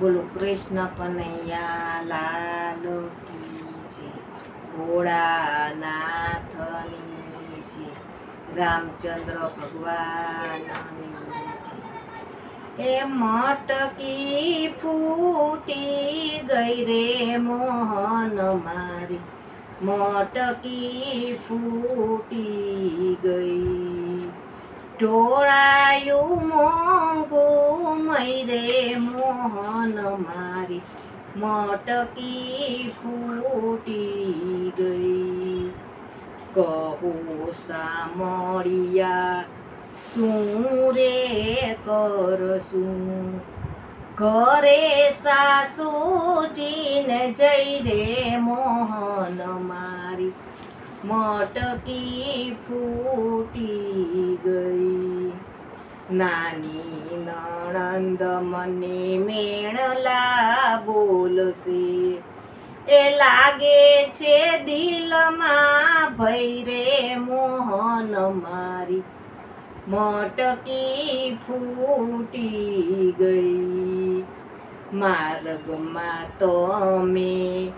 બોલો, કૃષ્ણ કનૈયા, લાલ કી છે ભોળાનાથની છે રામચંદ્ર ભગવાનની છે એ મટકી ફૂટી ગઈ રે મોહન મારી, મટકી ફૂટી ગઈ ઢોળાયું મોંઘું મૈરે મોહન મારી. મટકી ફૂટી ગઈ. કહો સામળિયા શું રે કરશું? ઘરે સાસુજીને જઈ રે મોહન મારી. મટકી ફૂટી ગઈ. નાની નણંદ મને મેણલા બોલશે. એ લાગે છે દિલમાં ભૈરે મોહન મારી. મટકી ફૂટી ગઈ. માર્ગમાં તમે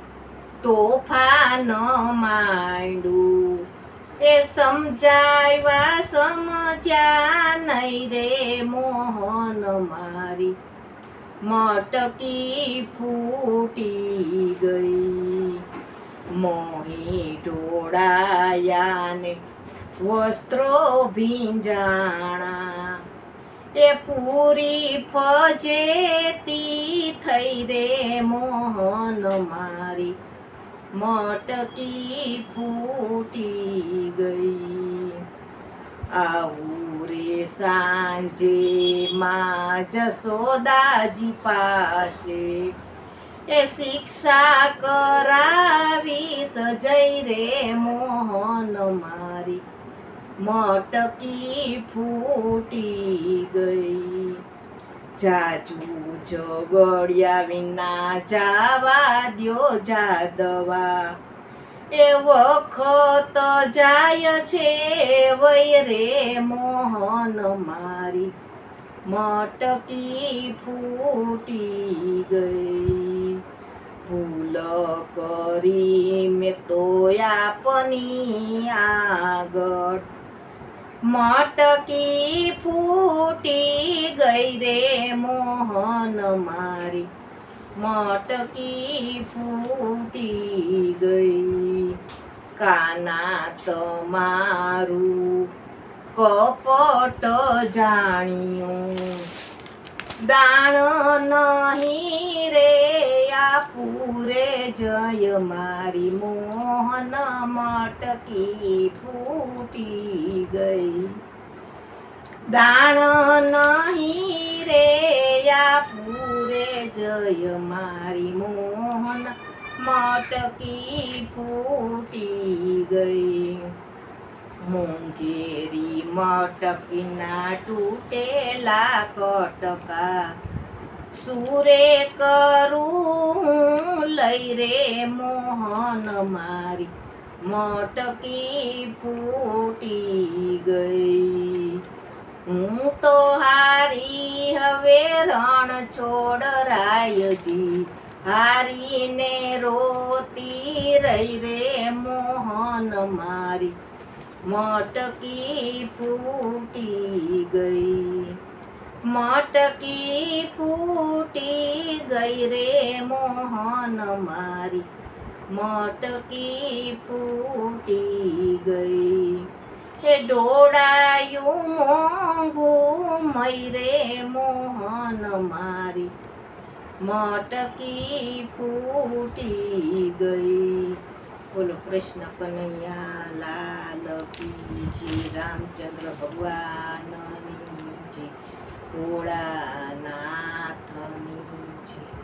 તોફાન માંડું એ સમજાવ્યા સમજ્યા નહીં રે મોહન મારી. મટકી ફૂટી ગઈ. મોહી ઢોળાયાને વસ્ત્રો ભીંજાણા. એ પૂરી ફજેતી થઈ રે મોહન મારી. મટકી ફૂટી ગઈ. આવું રે સાંજે માં જસોદાજી પાસે એ શિક્ષા કરાવી સજઈ રે મોહન મારી. મટકી ફૂટી ગઈ. જાજુ જગડ્યા વિના જાવા દ્યો જાદવા. એ વખત જાય છે વય રે મોહન મારી. મટકી ફૂટી ગઈ. ભૂલ કરી મેં તો આપની આગળ. મટકી ફૂટી ગઈ રે મોહન મારી. મટકી ફૂટી ગઈ. કાના તમારું કપટ જાણ્યું. દાણ નહીં રે પૂરે જય મારી. મોહન મટકી ફૂટી ગઈ. દાણ નહીં રે પૂરે જય મારી મોહન, મટકી ફૂટી ગઈ. મોંઘેરી મટકીના તૂટેલા કટકા, સુરે કરું લઈ રે મોહન મારી, મટકી ફૂટી ગઈ. હું તો હારી હવે રણ છોડ રાયજી, હારીને રોતી રહી રે મોહન મારી. મટકી ફૂટી ગઈ, મટકી ફૂટી ગઈ રે મોહન મારી. મટકી ફૂટી ગઈ હે ડોળાયું મોંઘું મયરે મોહન મારી. મટકી ફૂટી ગઈ. બોલો, કૃષ્ણ કનૈયા લાલ કી રામચંદ્ર ભગવાનની જય ભોળાનાથની જય